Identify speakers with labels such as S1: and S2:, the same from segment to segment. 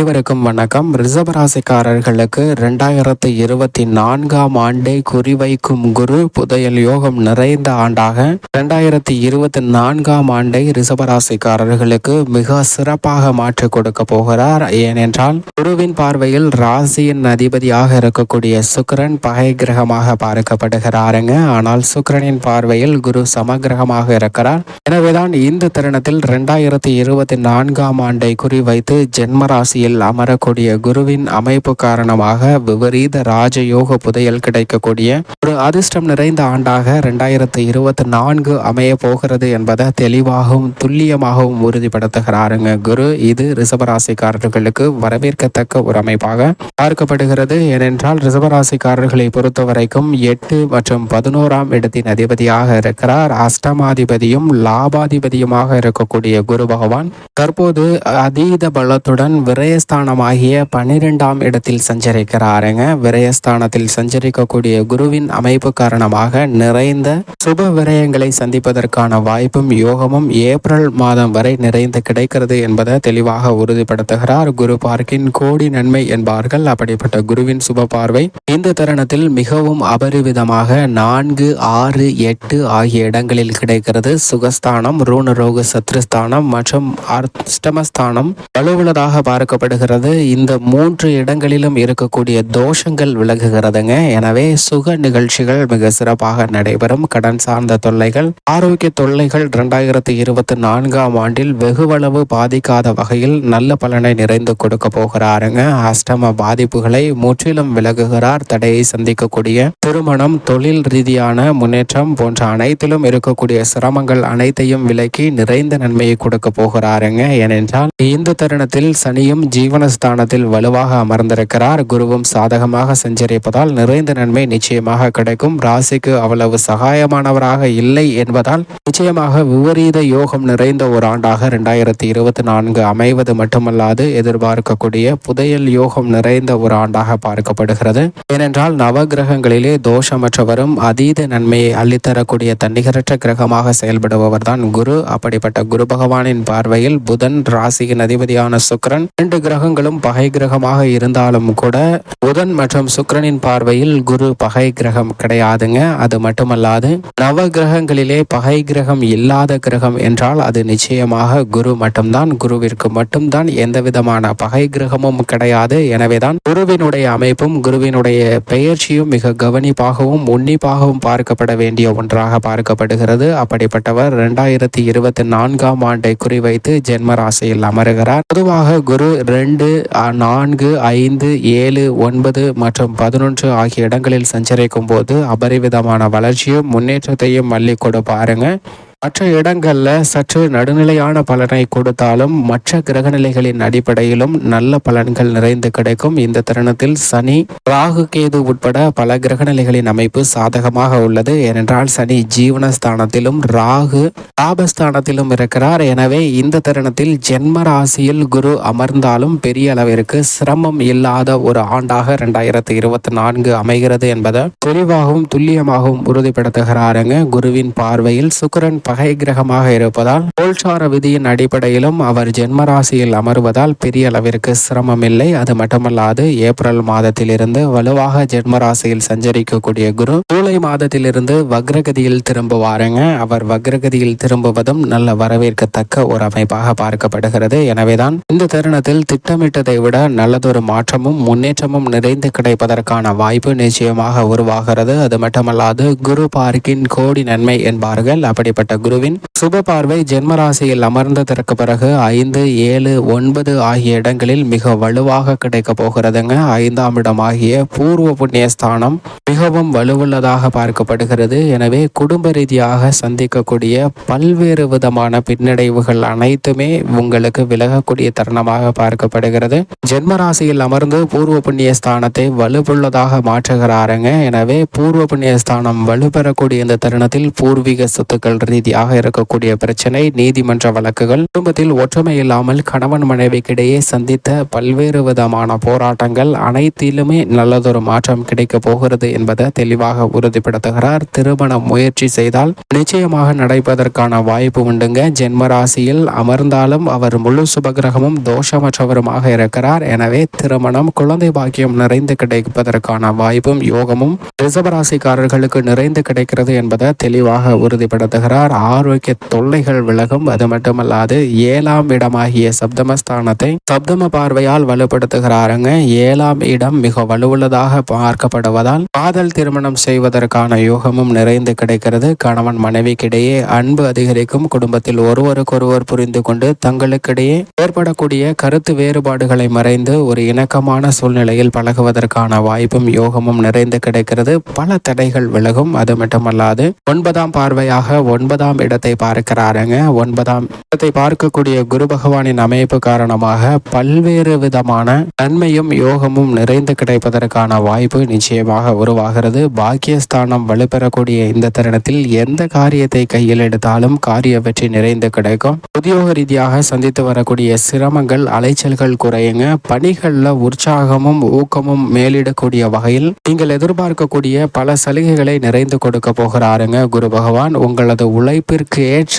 S1: அனைவருக்கும் வணக்கம். ரிசபராசிக்காரர்களுக்கு இரண்டாயிரத்து இருபத்தி நான்காம் ஆண்டை குறிவைக்கும் குரு புதையல் யோகம் நிறைந்த ஆண்டாக ரெண்டாயிரத்தி இருபத்தி நான்காம் ஆண்டை ரிசபராசிக்காரர்களுக்கு மிக சிறப்பாக மாற்றி கொடுக்க போகிறார். ஏனென்றால் குருவின் பார்வையில் ராசியின் அதிபதியாக இருக்கக்கூடிய சுக்கரன் பகை கிரகமாக பார்க்கப்படுகிறாருங்க. ஆனால் சுக்கரனின் பார்வையில் குரு சமகிரகமாக இருக்கிறார். எனவேதான் இந்த தருணத்தில் ரெண்டாயிரத்தி இருபத்தி நான்காம் ஆண்டை குறிவைத்து ஜென்ம ராசியில் அமரக்கூடிய குருவின் அமைப்பு காரணமாக விபரீத ராஜயோக புதையல் கிடைக்கக்கூடிய ஒரு அதிர்ஷ்டம் நிறைந்த ஆண்டாக ரெண்டாயிரத்தி இருபத்தி நான்கு அமைய போகிறது என்பதை தெளிவாகவும் துல்லியமாகவும் உறுதிப்படுத்துகிறாருங்க குரு. இது ரிசபராசிக்காரர்களுக்கு வரவேற்கத்தக்க ஒரு அமைப்பாக பார்க்கப்படுகிறது. ஏனென்றால் ரிசபராசிக்காரர்களை பொறுத்த வரைக்கும் எட்டு மற்றும் பதினோராம் இடத்தின் அதிபதியாக இருக்கிறார். அஷ்டமாதிபதியும் லாபாதிபதியுமாக இருக்கக்கூடிய குரு பகவான் தற்போது அதீத பலத்துடன் விரயஸ்தானமாகிய பன்னிரெண்டாம் இடத்தில் சஞ்சரிக்கிறாருங்க. விரயஸ்தானத்தில் சஞ்சரிக்கக்கூடிய குருவின் அமைப்பு காரணமாக நிறைந்த சுப விரயங்களை சந்திப்பதற்கான வாய்ப்பும் யோகமும் ஏப்ரல் மாதம் வரை நிறைந்து கிடைக்கிறது என்பதை தெளிவாக உறுதிப்படுத்துகிறார். குரு பார்க்கின் கோடி நன்மை என்பார்கள். அப்படிப்பட்ட குருவின் சுப பார்வை இந்த தருணத்தில் மிகவும் அபரிவிதமாக நான்கு ஆறு எட்டு ஆகிய இடங்களில் கிடைக்கிறது. சுகஸ்தானம் ரூணரோக சத்ருஸ்தானம் மற்றும் அஷ்டமஸ்தானம் வலுவுள்ளதாக பார்க்கப்படுகிறது இந்த மூன்று இடங்களிலும் இருக்கக்கூடிய தோஷங்கள் விலகுகிறதுங்க. எனவே சுக நிகழ்ச்சிகள் மிக சிறப்பாக நடைபெறும். கடன் சார்ந்த தொல்லைகள். ஆரோக்கிய தொல்லைகள் இரண்டாயிரத்தி இருபத்தி நான்காம் ஆண்டில் வெகுவளவு பாதிக்காத வகையில் நல்ல பலனை நிறைந்து கொடுக்க போகிறாருங்க. அஷ்டம பாதிப்புகளை முற்றிலும் விலகுகிறார். தடையை சந்திக்கக்கூடிய திருமணம் தொழில் ரீதியான முன்னேற்றம் போன்ற அனைத்திலும் இருக்கக்கூடிய சிரமங்கள் அனைத்தையும் விலக்கி நிறைந்த நன்மையை கொடுக்க போகிறாருங்க. ஏனென்றால் இந்த தருணத்தில் சனியும் ஜீவனஸ்தானத்தில் வலுவாக அமர்ந்திருக்கிறார். குருவும் சாதகமாக சஞ்சரிப்பதால் நிறைந்த நன்மை நிச்சயமாக கிடைக்கும். ராசிக்கு அவ்வளவு சகாயமானவராக இல்லை என்பதால் நிச்சயமாக விபரீத யோகம் நிறைந்த ஒரு ஆண்டாக இரண்டாயிரத்தி இருபத்தி நான்கு அமைவது மட்டுமல்லாது எதிர்பார்க்கக்கூடிய புதையல் யோகம் நிறைந்த ஒரு ஆண்டாக பார்க்கப்படுகிறது. ஏனென்றால் நவ கிரகங்களிலே தோஷமற்றவரும் அதீத நன்மையை அள்ளித்தரக்கூடிய தன்னிகரற்ற கிரகமாக செயல்படுபவர் தான் குரு. அப்படிப்பட்ட குரு பகவானின் பார்வையில் புதன் ராசியின் அதிபதியான சுக்கிரன் இரண்டு கிரகங்களும் பகை கிரகமாக இருந்தாலும் கூட புதன் மற்றும் சுக்கரனின் பார்வையில் குரு பகை கிரகம் கிடையாதுங்க. அது மட்டுமல்லாது நவ கிரகங்களிலே பகை கிரகம் இல்லாத கிரகம் என்றால் அது நிச்சயமாக குரு மட்டும்தான். குருவிற்கு மட்டும்தான் எந்த விதமான பகை கிரகமும் கிடையாது. எனவேதான் குருவினுடைய அமைப்பும் குருவினுடைய பெயர்ச்சியும் மிக கவனிப்பாகவும் உன்னிப்பாகவும் பார்க்கப்பட வேண்டிய ஒன்றாக பார்க்கப்படுகிறது. அப்படிப்பட்டவர் இரண்டாயிரத்தி இருபத்தி நான்காம் ஆண்டை குறிவைத்து ஜென்ம ராசியில் அமருகிறார். பொதுவாக குரு ரெண்டு நான்கு ஐந்து ஏழு ஒன்பது மற்றும் பதினொன்று ஆகிய இடங்களில் சஞ்சரிக்கும் போது அபரிவிதமான வளர்ச்சியும் முன்னேற்றத்தையும் அள்ளிக் கொடு பாருங்கள் மற்ற இடங்கள்ல சற்று நடுநிலையான பலனை கொடுத்தாலும் மற்ற கிரகநிலைகளின் அடிப்படையிலும் நல்ல பலன்கள் நிறைந்து கிடைக்கும். இந்த தருணத்தில் சனி ராகு கேது உட்பட பல கிரகநிலைகளின் அமைப்பு சாதகமாக உள்ளது. ஏனென்றால் சனி ஜீவனஸ்தானத்திலும் ராகு லாபஸ்தானத்திலும் இருக்கிறார். எனவே இந்த தருணத்தில் ஜென்ம ராசியில் குரு அமர்ந்தாலும் பெரிய அளவிற்கு சிரமம் இல்லாத ஒரு ஆண்டாக இரண்டாயிரத்தி இருபத்தி நான்கு அமைகிறது என்பதை தெளிவாகவும் துல்லியமாகவும் உறுதிப்படுத்துகிறாருங்க. குருவின் பார்வையில் சுக்கரன் பகை கிரகமாக இருப்பதால் கோல்சார விதியின் அடிப்படையிலும் அவர் ஜென்மராசியில் அமர்வதால் பெரிய அளவிற்கு சிரமம் இல்லை அது மட்டுமல்லாது ஏப்ரல் மாதத்திலிருந்து வலுவாக ஜென்மராசியில் சஞ்சரிக்கக்கூடிய குரு ஜூலை மாதத்திலிருந்து வக்ரகதியில் திரும்புவாருங்க. அவர் வக்ரகதியில் திரும்புவதும் நல்ல வரவேற்கத்தக்க ஒரு அமைப்பாக பார்க்கப்படுகிறது. எனவேதான் இந்த தருணத்தில் திட்டமிட்டதை விட நல்லதொரு மாற்றமும் முன்னேற்றமும் நிறைந்து கிடைப்பதற்கான வாய்ப்பு நிச்சயமாக உருவாகிறது. அது மட்டுமல்லாது குரு பார்க்கின் கோடி நன்மை என்பார்கள். அப்படிப்பட்ட குருவின் சுப பார்வை ஜென்மராசியில் அமர்ந்ததற்கு பிறகு ஐந்து ஏழு ஒன்பது ஆகிய இடங்களில் மிக வலுவாக கிடைக்க போகிறதுங்க. ஐந்தாம் இடம் ஆகிய பூர்வ புண்ணிய ஸ்தானம் மிகவும் வலுவுள்ளதாக பார்க்கப்படுகிறது. எனவே குடும்ப ரீதியாக சந்திக்கக்கூடிய பல்வேறு விதமான பின்னடைவுகள் அனைத்துமே உங்களுக்கு விலகக்கூடிய தருணமாக பார்க்கப்படுகிறது. ஜென்மராசியில் அமர்ந்து பூர்வ புண்ணிய ஸ்தானத்தை வலுவுள்ளதாக மாற்றுகிறாருங்க. எனவே பூர்வ புண்ணிய ஸ்தானம் வலுப்பெறக்கூடிய இந்த தருணத்தில் பூர்வீக சொத்துக்கள் ரீதியாக ரீதியாக இருக்கக்கூடிய பிரச்சனை. நீதிமன்ற வழக்குகள் குடும்பத்தில் ஒற்றுமை இல்லாமல் கணவன் மனைவிக்கிடையே சந்தித்த பல்வேறு விதமான போராட்டங்கள் அனைத்திலுமே நல்லதொரு மாற்றம் கிடைக்க போகிறது என்பதை தெளிவாக உறுதிப்படுத்துகிறார். திருமணம் முயற்சி செய்தால் நிச்சயமாக நடைபெறதற்கான வாய்ப்பு உண்டுங்க. ஜென்மராசியில் அமர்ந்தாலும் அவர் முழு சுபகிரகமும் தோஷமற்றவருமாக இருக்கிறார். எனவே திருமணம் குழந்தை பாக்கியம் நிறைந்து கிடைப்பதற்கான வாய்ப்பும் யோகமும் ரிசபராசிக்காரர்களுக்கு நிறைந்து கிடைக்கிறது என்பதை தெளிவாக உறுதிப்படுத்துகிறார். ஆரோக்கிய தொல்லைகள் விலகும். அது மட்டுமல்லாது ஏழாம் இடமாகிய சப்தமஸ்தானத்தை சப்தம பார்வையால் வலுப்படுத்துகிறாருங்க. ஏழாம் இடம் மிக வலுவுள்ளதாக பார்க்கப்படுவதால் காதல் திருமணம் செய்வதற்கான யோகமும் நிறைந்து கிடைக்கிறது. கணவன் மனைவிக்கிடையே அன்பு அதிகரிக்கும். குடும்பத்தில் ஒருவருக்கொருவர் புரிந்து கொண்டு தங்களுக்கிடையே ஏற்படக்கூடிய கருத்து வேறுபாடுகளை மறைந்து ஒரு இணக்கமான சூழ்நிலையில் பழகுவதற்கான வாய்ப்பும் யோகமும் நிறைந்து கிடைக்கிறது. பல தடைகள் விலகும். அது மட்டுமல்லாது ஒன்பதாம் பார்வையாக ஒன்பதாம் இடத்தை பார்க்கிறாருங்க. ஒன்பதாம் இடத்தை பார்க்கக்கூடிய குரு பகவானின் அமைப்பு காரணமாக பல்வேறு விதமான நன்மையும் யோகமும் நிறைந்து கிடைப்பதற்கான வாய்ப்பு நிச்சயமாக உருவாகிறது. பாக்கியஸ்தானம் வலுப்பெறக்கூடிய இந்த தருணத்தில் எந்த காரியத்தை கையில் எடுத்தாலும் காரிய வெற்றி நிறைந்து கிடைக்கும். உத்தியோக ரீதியாக சந்தித்து வரக்கூடிய சிரமங்கள் அலைச்சல்கள் குறையுங்க. பணிகளில் உற்சாகமும் ஊக்கமும் மேலிடக்கூடிய வகையில் நீங்கள் எதிர்பார்க்கக்கூடிய பல சலுகைகளை நிறைந்து கொடுக்க போகிறாருங்க குரு பகவான். உங்களது உழைப்பிற்கு ஏற்ற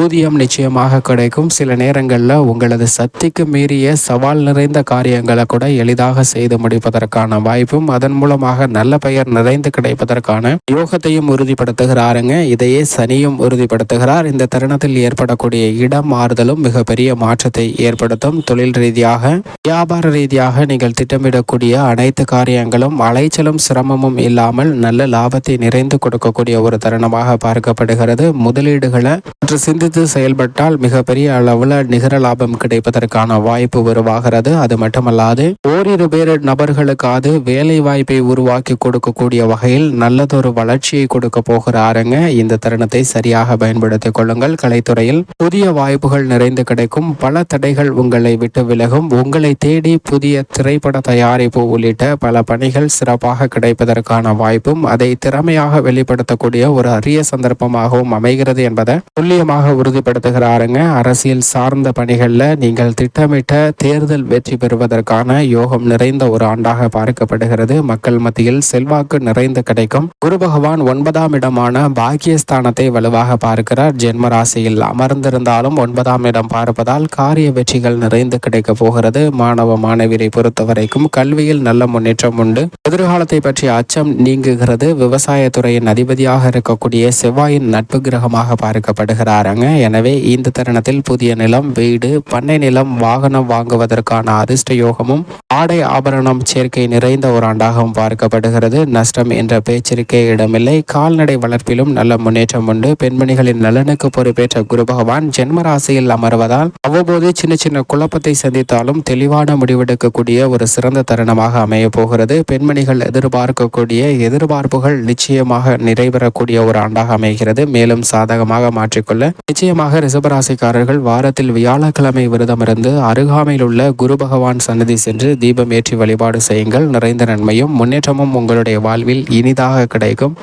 S1: ஊதியம் நிச்சயமாக கிடைக்கும். சில நேரங்களில் உங்களது சக்திக்கு மீறிய சவால் நிறைந்த காரியங்களை கூட எளிதாக செய்து முடிப்பதற்கான வாய்ப்பும் அதன் மூலமாக நல்ல பெயர் நிறைந்து கிடைப்பதற்கான யோகத்தையும் உறுதிப்படுத்துகிறாருங்க. இதையே சனியும் உறுதிப்படுத்துகிறார். இந்த தருணத்தில் ஏற்படக்கூடிய இடம் மாறுதலும் மிகப்பெரிய மாற்றத்தை ஏற்படுத்தும். தொழில் ரீதியாக வியாபார ரீதியாக நீங்கள் திட்டமிடக்கூடிய அனைத்து காரியங்களும் அலைச்சலும் சிரமமும் இல்லாமல் நல்ல லாபத்தை நிறைந்து கொடுக்கக்கூடிய ஒரு தருணமாக பார்க்கப்படுகிறது. முதலீடுகளை சற்று சிந்தித்து செயல்பட்டால் மிகப்பெரிய அளவில் நிகர லாபம் கிடைப்பதற்கான வாய்ப்பு உருவாகிறது. அது மட்டுமல்லாது ஓரிரு பேர் நபர்களுக்காவது வேலை வாய்ப்பை உருவாக்கி கொடுக்கக்கூடிய வகையில் நல்லதொரு வளர்ச்சியை கொடுக்க போகிறாருங்க. இந்த தருணத்தை சரியாக பயன்படுத்திக் கொள்ளுங்கள். கலைத்துறையில் புதிய வாய்ப்புகள் நிறைந்து கிடைக்கும். பல தடைகள் உங்களை விட்டு விலகும். உங்களை தேடி புதிய திரைப்பட தயாரிப்பு உள்ளிட்ட பல பணிகள் சிறப்பாக கிடைப்பதற்கான வாய்ப்பும் அதை திறமையாக வெளிப்படுத்தக்கூடிய ஒரு அரிய சந்தர்ப்பமாகவும் அமைகிறது. என்பதை துல்லியமாக உறுதிப்படுத்துகிறாருங்க. அரசியல் சார்ந்த பணிகளில் நீங்கள் திட்டமிட்ட தேர்தல் வெற்றி பெறுவதற்கான யோகம் நிறைந்த ஒரு ஆண்டாக பார்க்கப்படுகிறது. மக்கள் மத்தியில் செல்வாக்கு நிறைந்து கிடைக்கும். குரு பகவான் ஒன்பதாம் இடமான பாக்கியஸ்தானத்தை வலுவாக பார்க்கிறார். ஜென்ம ராசியில் அமர்ந்திருந்தாலும் ஒன்பதாம் இடம் பார்ப்பதால் காரிய வெற்றிகள் நிறைந்து கிடைக்க போகிறது. மாணவ மாணவியரை பொறுத்தவரைக்கும் கல்வியில் நல்ல முன்னேற்றம் உண்டு. எதிர்காலத்தை பற்றிய அச்சம் நீங்குகிறது. விவசாயத்துறையின் அதிபதியாக இருக்கக்கூடிய செவ்வாயின் நட்பு கிரகம் கிரகமாக பார்க்கப்படுகிறாருங்க எனவே இந்த தருணத்தில் புதிய நிலம் வீடு பண்ணை நிலம் வாகனம் வாங்குவதற்கான அதிர்ஷ்ட யோகமும் ஆடை ஆபரணம் சேர்க்கை நிறைந்த ஒரு ஆண்டாகவும் பார்க்கப்படுகிறது. நஷ்டம் என்ற பேச்சிற்கே இடமில்லை. கால்நடை வளர்ப்பிலும் நல்ல முன்னேற்றம் உண்டு. பெண்மணிகளின் நலனுக்கு பொறுப்பேற்ற குரு பகவான் ஜென்ம ராசியில் அமர்வதால் அவ்வப்போது சின்ன சின்ன குழப்பத்தை சந்தித்தாலும் தெளிவான முடிவெடுக்கக்கூடிய ஒரு சிறந்த தருணமாக அமைய போகிறது. பெண்மணிகள் எதிர்பார்க்கக்கூடிய எதிர்பார்ப்புகள் நிச்சயமாக நிறைவேறக்கூடிய ஒரு ஆண்டாக அமைகிறது. மேலும் சாதகமாக மாற்றிக்கொள்ள நிச்சயமாக ரிசபராசிக்காரர்கள் வாரத்தில் வியாழக்கிழமை விரதமிருந்து அருகாமையில் உள்ள குரு பகவான் சன்னதி சென்று தீபம் ஏற்றி வழிபாடு செய்யுங்கள். நிறைந்த நன்மையும் முன்னேற்றமும் உங்களுடைய வாழ்வில் இனிதாக கிடைக்கும்.